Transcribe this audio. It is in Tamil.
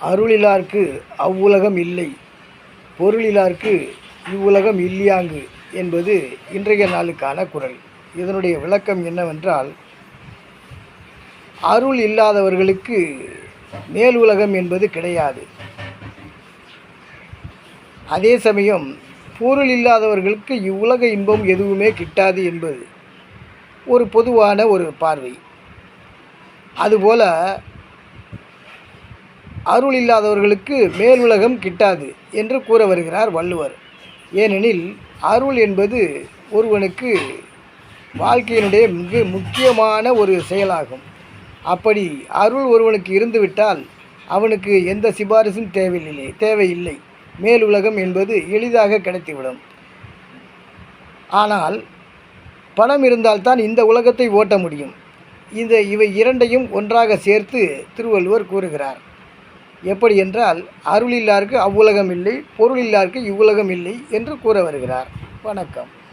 அருளிலார்க்கு அவ்வுலகம் இல்லை. பொருளிலார்க்கு இவ்வுலகம் இல்லியாங்கு என்பது இன்றைய நாளுக்கான குரல். இதனுடைய விளக்கம் என்னவென்றால் அருள் இல்லாதவர்களுக்கு மேல் உலகம் என்பது கிடையாது. அதே சமயம் பொருள் இல்லாதவர்களுக்கு இவ்வுலக இன்பம் எதுவுமே கிட்டாது என்பது ஒரு பொதுவான ஒரு பார்வை. அதுபோல அருள் இல்லாதவர்களுக்கு மேல் உலகம் கிட்டாது என்று கூற வருகிறார் வள்ளுவர். ஏனெனில் அருள் என்பது ஒருவனுக்கு வாழ்க்கையினுடைய மிக முக்கியமான ஒரு செயலாகும். அப்படி அருள் ஒருவனுக்கு இருந்துவிட்டால் அவனுக்கு எந்த சிபாரிசும் தேவையில்லை தேவையில்லை. மேல் உலகம் என்பது எளிதாக கிடைத்துவிடும். ஆனால் பணம் இருந்தால்தான் இந்த உலகத்தை ஓட்ட முடியும். இந்த இவை இரண்டையும் ஒன்றாக சேர்த்து திருவள்ளுவர் கூறுகிறார். எப்படி என்றால் அருள் இல்லாருக்கு அவ்வுலகம் இல்லை பொருள் இல்லாருக்கு இவ்வுலகம் இல்லை என்று கூற வருகிறார். வணக்கம்.